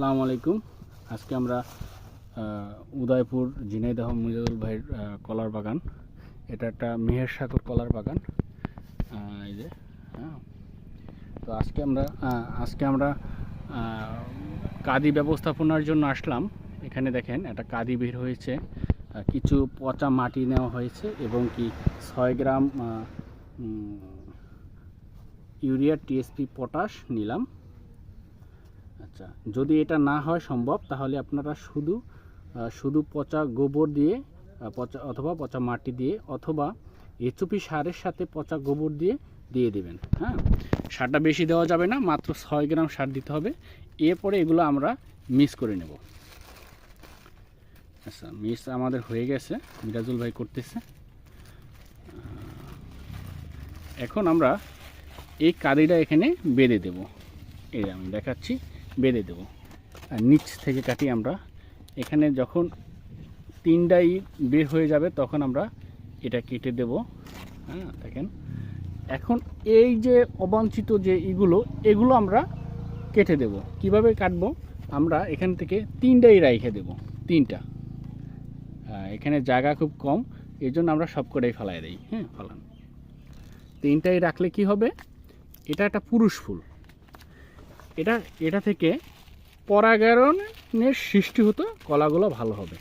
আসসালামু আলাইকুম। আজকে আমরা উদয়পুর ঝিনাইদহ মুজাদুল ভাইয়ের কলার বাগান। এটা একটা মেহের সাগর কলার বাগান। এই যে হ্যাঁ। তো আজকে আমরা আজকে আমরা কাদি ব্যবস্থাপনার জন্য আসলাম। এখানে দেখেন, একটা কাদি বের হয়েছে। কিছু পচা মাটি নেওয়া হয়েছে এবং কি ছয় গ্রাম ইউরিয়া, টিএসপি, পটাশ নিলাম। আচ্ছা যদি এটা না হয় সম্ভব, তাহলে আপনারা শুধু শুধু পচা গোবর দিয়ে পচা অথবা পচা মাটি দিয়ে অথবা এচুপি সারের সাথে পচা গোবর দিয়ে দিয়ে দেবেন হ্যাঁ? সারটা বেশি দেওয়া যাবে না, মাত্র ছয় গ্রাম সার দিতে হবে। এরপরে এগুলো আমরা মিক্স করে নেব। আচ্ছা মিক্স আমাদের হয়ে গেছে, মিরাজুল ভাই করতেছে। এখন আমরা এই কাদিটা এখানে বেঁধে দেব। এই আমি দেখাচ্ছি। বেঁধে দেবো। আর নিচ থেকে কাটি আমরা, এখানে যখন তিনটাই বের হয়ে যাবে তখন আমরা এটা কেটে দেব। হ্যাঁ দেখেন। এখন এই যে অবাঞ্ছিত যে এগুলো এগুলো আমরা কেটে দেব। কীভাবে কাটবো? আমরা এখান থেকে তিনটাই রাইখে দেব, তিনটা। এখানে জায়গা খুব কম এই জন্য আমরা সব কটাই ফেলাই দিই। হ্যাঁ ফেলান। তিনটাই রাখলে কি হবে? এটা একটা পুরুষ ফুল। এটা এটা থেকে পরাগায়নের সৃষ্টি হতো, কলাগুলো ভালো হবে।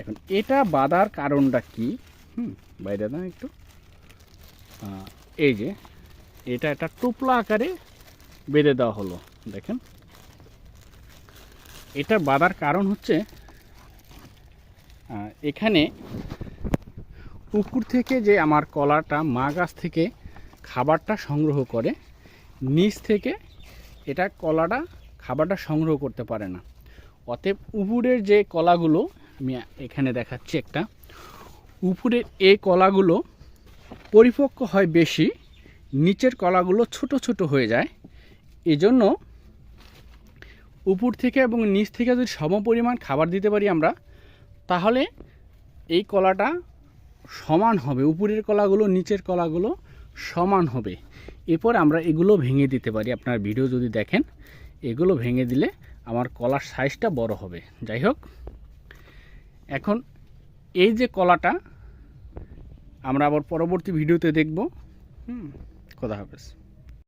এখন এটা বাঁধার কারণটা কি? হুম, বাইরে দাও একটু। এই যে, এটা একটা টোপলা আকারে বেঁধে দেওয়া হলো, দেখেন। এটা বাঁধার কারণ হচ্ছে এখানে পুকুর থেকে যে আমার কলাটা মা গাছ থেকে খাবারটা সংগ্রহ করে, নিচ থেকে এটা কলাটা খাবারটা সংগ্রহ করতে পারে না। অতএব উপরের যে কলাগুলো, আমি এখানে দেখাচ্ছি একটা উপরের এই কলাগুলো পরিপক্ক হয় বেশি, নিচের কলাগুলো ছোট ছোট হয়ে যায়। এজন্য উপর থেকে এবং নিচ থেকে যদি সমপরিমাণ খাবার দিতে পারি আমরা, তাহলে এই কলাটা সমান হবে উপরের কলাগুলো, নিচের কলাগুলো সমান হবে। এরপর আমরা এগুলো ভেঙে দিতে পারি। আপনার ভিডিও যদি দেখেন, এগুলো ভেঙে দিলে আমার কলার সাইজটা বড় হবে। যাই হোক, এখন এই যে কলাটা আমরা আবার পরবর্তী ভিডিওতে দেখব। হুম কথা হাফেজ।